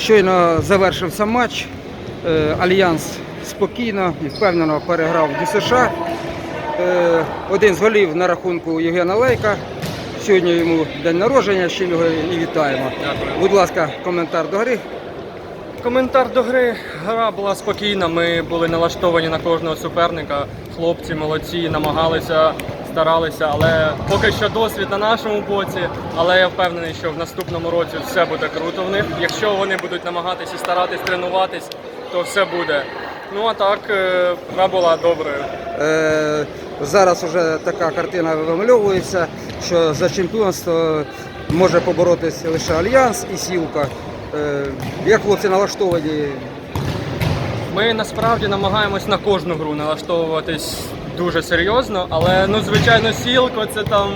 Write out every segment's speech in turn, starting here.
Щойно завершився матч. Е, Альянс спокійно і впевнено переграв ДЮСШ. Е, Один з голів на рахунку Євгена Лейка. Сьогодні йому день народження, з чим його і вітаємо. Дякую. Будь ласка, коментар до гри. Коментар до гри. Гра була спокійна. Ми були налаштовані на кожного суперника. Хлопці молодці, намагалися, старалися, але поки що досвід на нашому боці. Але я впевнений, що в наступному році все буде круто в них. Якщо вони будуть намагатися старатись тренуватись, то все буде. Ну а так, е, гра була доброю. Е, Зараз вже така картина вимальовується, що за чемпіонство може поборотися лише Альянс і Сілка. Е, Як хлопці налаштовані? Ми насправді намагаємось на кожну гру налаштовуватись дуже серйозно, але ну звичайно, сілко це там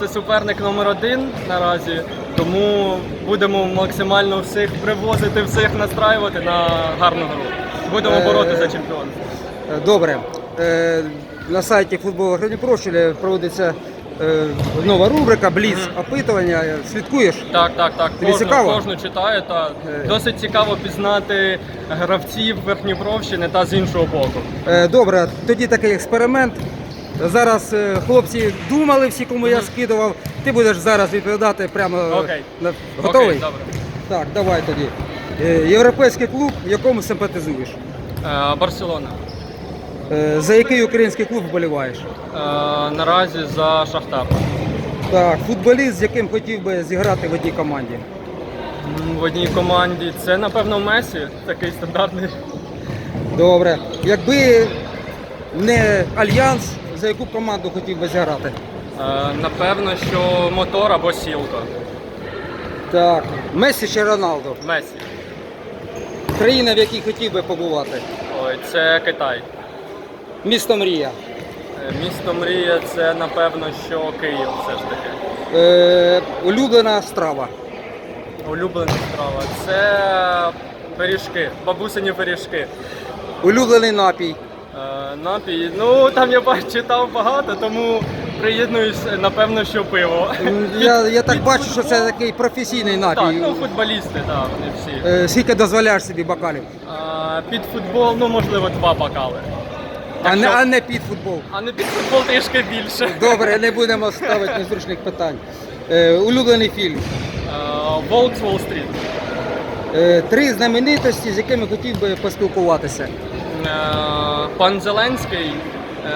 це суперник номер один наразі. Тому будемо максимально всіх привозити, всіх настраювати на гарну гру. Будемо бороти боротися за чемпіонство. Е, Добре. Е, На сайті футболу Гродніпровщини проводиться е, нова рубрика Бліц опитування. Слідкуєш? Так, так, так. Тобі Кожну, цікаво? кожну читаю. Та Е. досить цікаво пізнати гравців Верхньобровщини та з іншого боку. Е, Добре, тоді такий експеримент. Зараз е, хлопці думали всі, кому я скидував. Ти будеш зараз відповідати прямо. Окей. на- Готовий? Окей, добре. Так, давай тоді. Е, Європейський клуб, якому симпатизуєш? Е, Барселона. Е, За який український клуб вболіваєш? Е, наразі за Шахтар. Так, футболіст, з яким хотів би зіграти в одній команді. М, В одній команді це, напевно, Месі, такий стандартний. Добре. Якби не альянс, за яку команду хотів би зіграти? Е, Напевно, що мотор або сілка. Так, Месі чи Роналдо? Месі. Країна, в якій хотів би побувати. Ой, це Китай. Місто Мрія. Е, Місто Мрія це, напевно, що Київ все ж таки. Е, улюблена страва. Улюблена страва. Це пиріжки, бабусині пиріжки. Улюблений напій. Е, Напій. Ну там я читав багато, тому приєднуюсь, напевно, що пиво. Я, я так бачу, що це такий професійний Так, напій. ну футболісти, так, вони всі. Е, Скільки дозволяєш собі бокалів? А, під футбол, ну можливо, два бокали. А не, а не під футбол. А не під футбол трішки більше. Добре, не будемо ставити незручних питань. Е, улюблений фільм. Волк з Уолл-стріт. Е, три знаменитості, з якими хотів би поспілкуватися. Е, Пан Зеленський. е,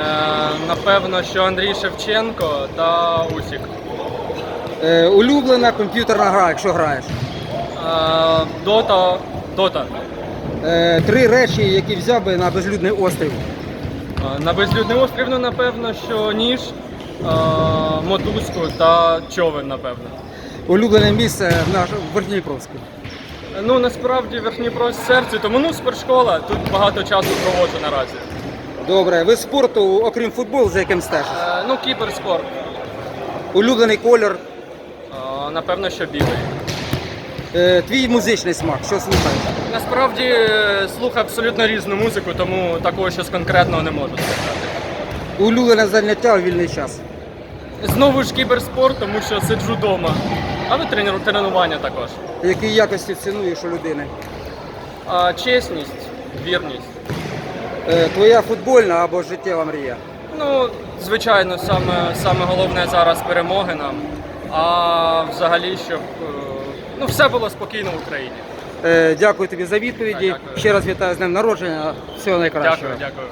Напевно, що Андрій Шевченко та Усік. Е, улюблена комп'ютерна гра, якщо граєш. Е, Дота. Дота. Е, три речі, які взяв би на безлюдний острів. На безлюдний острів, ну, напевно, що ніж, мотузку та човен, напевно. Улюблене місце в наш в Верхніпровську. Ну, насправді верхній прос серце, тому ну спортшкола, тут багато часу проводжу наразі. Добре, ви спорту, окрім футболу, за яким стежиш? Е, Ну, кіберспорт. Улюблений колір. Е, Напевно, що білий. Е, твій музичний смак, що слухаєш? Насправді е, слухаю абсолютно різну музику, тому такого щось конкретного не можу сказати. Улюблене заняття у вільний час. Знову ж кіберспорт, тому що сиджу вдома. Але тренер- тренування також. Які якості цінуєш у людини? А, чесність, вірність. Е, твоя футбольна або життєва мрія. Ну, звичайно, саме, саме головне зараз перемоги нам. А взагалі, щоб е, ну, все було спокійно в Україні. Е, дякую тобі за відповіді. Так, дякую. Ще раз вітаю з днем народження. Всього найкращого. Дякую, дякую.